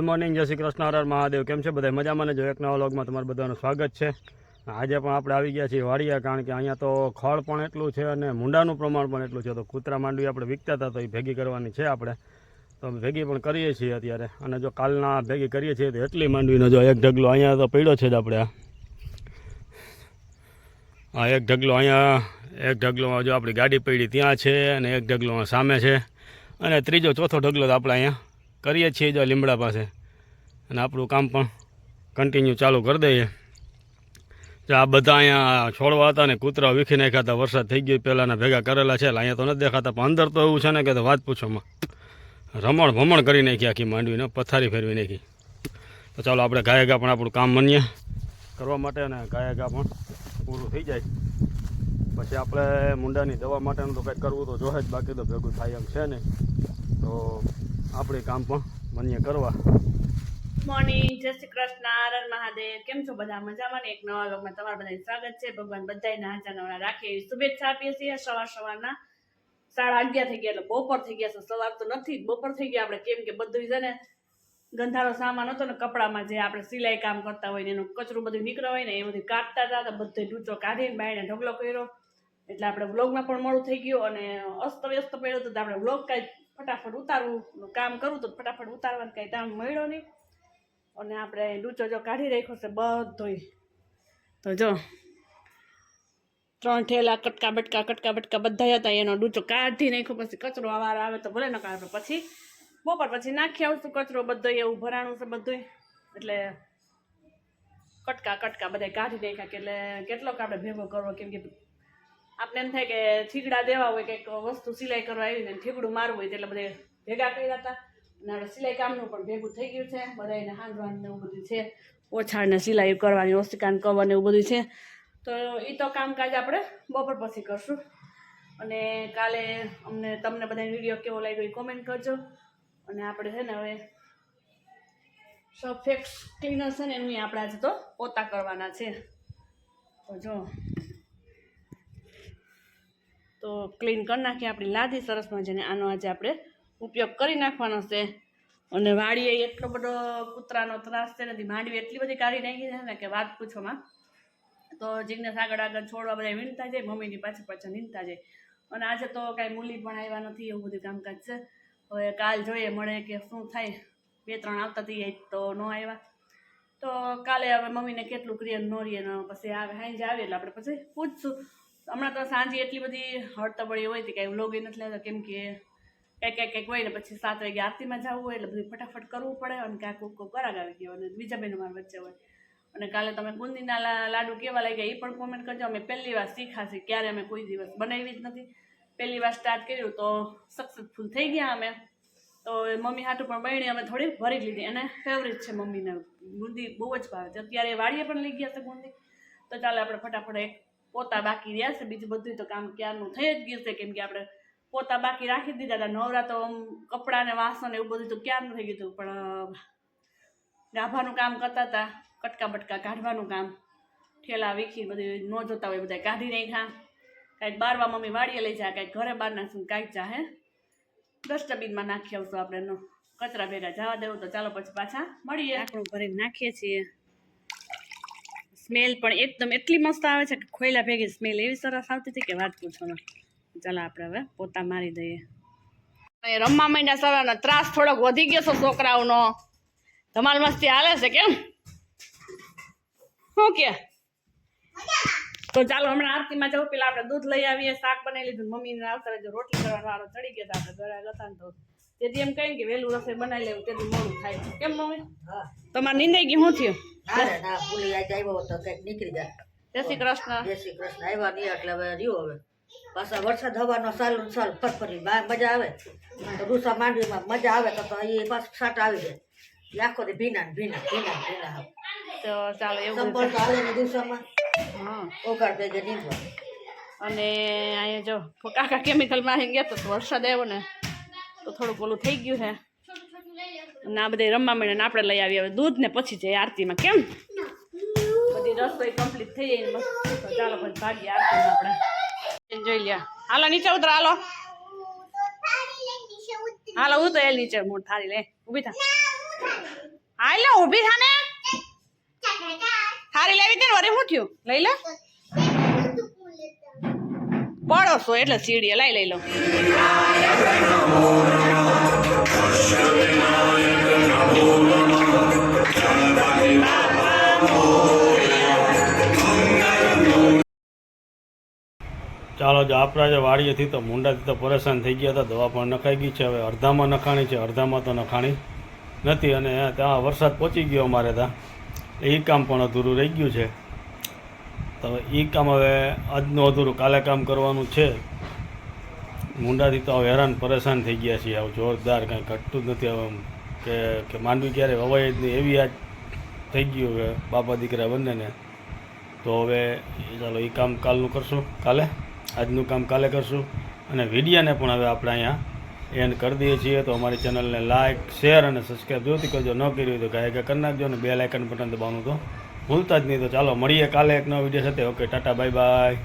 Good morning જય શ્રી કૃષ્ણ, હર મહાદેવ. કેમ છે બધા? મજામાં જો એક નવા લોગમાં તમારું બધાનું સ્વાગત છે. આજે પણ આપણે આવી ગયા છીએ વાડિયા કારણ કે અહીંયા તો ખળ પણ એટલું છે અને મુંડાનું પ્રમાણ પણ એટલું છે. તો કૂતરા માંડવી આપણે વિકતા હતા, તો એ ભેગી કરવાની છે આપણે. તો ભેગી પણ કરીએ છીએ અત્યારે. અને જો કાલના ભેગી કરીએ છીએ, તો એટલી માંડવીનો જો એક ઢગલો અહીંયા તો પીડો છે જ આપણે. આ એક ઢગલો અહીંયા, એક ઢગલોમાં જો આપણી ગાડી પડી ત્યાં છે, અને એક ઢગલો સામે છે. અને ત્રીજો, ચોથો ઢગલો તો આપણે અહીંયા કરીએ છીએ જો લીમડા પાસે. અને આપણું કામ પણ કન્ટિન્યુ ચાલુ કરી દઈએ. જો આ બધા અહીંયા છોડવા હતા ને કૂતરા વીખી નાખ્યા હતા, વરસાદ થઈ ગયો પહેલાંના ભેગા કરેલા છે અહીંયા તો નથી દેખાતા, પણ અંદર તો એવું છે ને કે વાત પૂછોમાં રમણ ભમણ કરી નાખી આખી માંડવીને, પથારી ફેરવી નાખી. તો ચાલો આપણે ગાયગા પણ આપણું કામ માનીએ. કરવા માટે અને ગાયગા પણ પૂરું થઈ જાય. પછી આપણે મુંડાની દવા માટેનું તો કંઈક કરવું તો જોહે જ, બાકી તો ભેગું થાય એમ છે નહીં. તો આપણે કામ પણ માન્ય કરવા. મોર્નિંગ જય શ્રી કૃષ્ણ આરર મહાદેવ. કેમ છો બધા? મજામાં એક નવા લોકમાં તમારા બધાને સ્વાગત છે. ભગવાન બધાને હાજર નવરા રાખે શુભેચ્છા આપીએ છીએ. સવાર સવારના સાડા અગિયાર થઈ ગયા એટલે બપોર થઈ ગયા છે. સવાર તો નથી, બપોર થઈ ગયા. આપણે કેમ કે બધું છે ને ગંધારો સામાન હતો ને કપડામાં જે આપણે સિલાઈ કામ કરતા હોય ને એનું કચરું બધું નીકળ્યો હોય ને એ બધું કાઢતા હતા તો બધો ડૂચો કાઢીને બાયને ઢગલો કર્યો. એટલે આપણે વ્લોગમાં પણ મોડું થઈ ગયું અને અસ્ત વ્યસ્ત પડ્યો તો આપણે વ્લોગ કાંઈ ફટાફટ ઉતારવું કામ કરવું તો ફટાફટ ઉતારવાનું કાંઈ ટાઈમ મળ્યો નહીં. અને આપણે ડૂચો જો કાઢી રાખ્યો છે બધોય. તો જો, ત્રણ ઠેલા કટકા બટકા કટકા બટકા બધા હતા, એનો ડૂચો કાઢી નાખ્યો, પછી કચરો આવાર આવે તો ભલે ન કાઢો પછી બપોર પછી નાખી આવશું કચરો બધો એવું ભરાણું છે બધું એટલે કટકા કટકા બધા કાઢી નાખ્યા એટલે કેટલોક આપણે ભેગો કરવો, કેમ કે આપણે એમ થાય કે થીગડા દેવા હોય, કંઈક વસ્તુ સિલાઈ કરવા આવી ને ઠીકડું મારવું હોય એટલે બધે ભેગા કર્યા હતા. અને આપણે સિલાઈ કામનું પણ ભેગું થઈ ગયું છે. બધાને હાંડવાનું ને એવું બધું છે. ઓછાળને સિલાઈ કરવાની ઓસ્તિકાન કરવાનું એવું બધું છે. તો એ તો કામકાજ આપણે બપોર પછી કરશું. અને કાલે અમને, તમને બધાને વીડિયો કેવો લાગ્યો એ કોમેન્ટ કરજો. અને આપણે છે ને હવે સફેક્સ ક્લીનર છે ને એનું આપણે આજે તો પોતા કરવાના છે. તો જો. તો ક્લીન કરી નાખીએ. આપણી લાદી સરસ મજાને આનો આજે આપણે ઉપયોગ કરી નાખવાનો છે. અને વાડીએ એટલો બધો કૂતરાનો ત્રાસ છે નથી માંડવી એટલી બધી કાઢી નાખી છે ને કે વાત પૂછોમાં. તો જીજ્ઞાસ આગળ આગળ છોડવા બધા વીણતા જાય, મમ્મીની પાછળ પાછળ નીંદતા જાય. અને આજે તો કાંઈ મૂલી પણ આવ્યા નથી, એવું બધું કામકાજ છે. હવે કાલ જોઈએ મળે કે શું થાય. બે ત્રણ આવતા થઈ તો ન આવ્યા. તો કાલે હવે મમ્મીને કેટલું ક્રિય ન રહીએ પછી આવે સાંજે આવે એટલે આપણે પછી પૂછશું. હમણાં તો સાંજે એટલી બધી હળતબળી હોય હતી કાંઈ વ્લોગ નથી લેતા કેમ કે કંઈક કંઈક કંઈક હોય ને પછી સાત વાગે આરતીમાં જવું હોય એટલે બધું ફટાફટ કરવું પડે અને કાંઈક કોક કોક કરાગ આવી ગયો અને બીજા બહેનો મારા વચ્ચે હોય. અને કાલે તમે બુંદીના લાડુ કેવા લાગ્યા એ પણ કોમેન્ટ કરજો. અમે પહેલી વાર શીખ્યા ક્યારે અમે કોઈ દિવસ બનાવી જ નથી. પહેલી વાર સ્ટાર્ટ કર્યું તો સક્સેસફુલ થઈ ગયા અમે. તો મમ્મી હાટું પણ બહેણી અમે થોડી ભરી લીધી. અને ફેવરેટ છે મમ્મીને બુંદી બહુ જ ભાવે છે. અત્યારે વાડીએ પણ લઈ ગયા છે બુંદી. તો ચાલો આપણે ફટાફટ એક પોતા બાકી રહ્યા છે. બીજું બધું તો કામ ક્યારનું થઈ જ ગયું છે. કેમ કે આપણે પોતા બાકી રાખી દીધા હતા. નવરા તો કપડાં ને વાસણ એવું બધું તો ક્યારનું થઈ ગયું હતું. પણ ગાભાનું કામ કરતા હતા. કટકા બટકા કાઢવાનું કામ. ઠેલા વીખી બધું ન જોતા હોય બધા કાઢી નહીં ખા કાંઈક બારવા મમ્મી વાડીએ લઈ જાય, કાંઈક ઘરે બહાર નાખશું કાંઈક ચાહે ડસ્ટબિનમાં નાખી આવશું આપણે કચરા ભેગા જવા દેવું તો ચાલો પછી પાછા મળીએ. આપણું ભરીને નાખીએ છીએ. સ્મેલ પણ એકદમ એટલી મસ્ત આવે છે કે ખોયલા ભેગી સ્મેલ. એવી સરસ આવતી હતી કે વાત પૂછો ને. ચાલો આપણે હવે પોતા મારી દઈએ. રમવા માંડ્યા સવારનો ત્રાસ થોડોક વધી ગયો છે છોકરાઓનો. ધમાલ મસ્તી હાલે છે કેમ? શું કે? તો ચાલો હમણાં આરતીમાં જવું પેલા આપણે દૂધ લઈ આવીએ શાક બનાવી લીધું મમ્મીને આવતા રહેજો રોટલી કરવાનો વારો ચડી ગયો તો આપણે ઘરે હતા ને તો. તેથી એમ કહીને કે વહેલું રસોઈ બનાવી લેવું તેથી મોડું થાય કેમ મમ્મી? હા. તમારે નિંદાઈ ગયું શું થયું? ના ના ભૂલી આજે આવ્યો તો કંઈક નીકળી જાય. જય શ્રી કૃષ્ણ. જય શ્રી કૃષ્ણ આવ્યા નહીં એટલે હવે રહ્યો હવે. પાછા વરસાદ હવાનો સાલ સાલ બા મજા આવે. તો રૂસા માંડવીમાં મજા આવે તો તો એ પાછું છાટ આવી જાય. આખો દી ભીના ભીના ભીના ભીના તો ચાલો એવું સંપલ આવે ને હા. ઓગાડ દેજે નીંદવા. અને અહીંયા જો કાકા કેમિકલ મારીને ગયા તો વરસાદ આવ્યો ને તો થોડુંક ઓલું થઈ ગયું છે. આ બધા રમવા મળે ને આપણે લઈ આવીએ હવે દૂધ ને પછી જઈએ આરતીમાં. કેમ? બધી રસોઈ કમ્પ્લીટ થઈ જાય ને ચાલો પછી ભાગીએ આરતીમાં આપણે. જોઈ લ્યા. હાલો નીચે ઉતરો હાલો. હાલો હું તો એ નીચે. મોટ થારી લે. ઊભી થા. હાલ ને ઊભી થાને થાળી લેવી તે વરે હું થયું? લઈ લે. પડો છો એટલે સીડીએ લઈ લઈ લો. ચાલો જો આપણા જે વાડીએથી તો મુંડાથી તો પરેશાન થઈ ગયા હતા. દવા પણ નખાઈ ગઈ છે. હવે અડધામાં નખાણી છે. અડધામાં તો નખાણી નથી અને ત્યાં વરસાદ પહોંચી ગયો અમારે ત્યાં. એ કામ પણ અધૂરું રહી ગયું છે. તો એ કામ હવે આજનું અધૂરું કાલે કામ કરવાનું છે. મુંડાથી તો હવે હેરાન પરેશાન થઈ ગયા છીએ. હવે જોરદાર કાંઈ ઘટતું જ નથી. હવે કે કે માંડવી ક્યારે વવાય જ નહીં એવી આજ થઈ ગયું કે બાપા દીકરા બંનેને. તો હવે ચાલો એ કામ કાલનું કરશું. કાલે? આજનું કામ કાલે કરશું. અને વિડીયાને પણ હવે આપણે અહીંયા એન્ડ કરી દઈએ છીએ. તો અમારી ચેનલને લાઇક શેર અને સબસ્ક્રાઈબ જોતી કરજો. ન કરી હોય તો ગાય કે કરી નાખજો અને બે લાઇકન બટન દબાવવાનું તો ભૂલતા જ નહીં. તો ચાલો, મળીએ કાલે એક નવો વીડિયો સાથે. Okay tata bye bye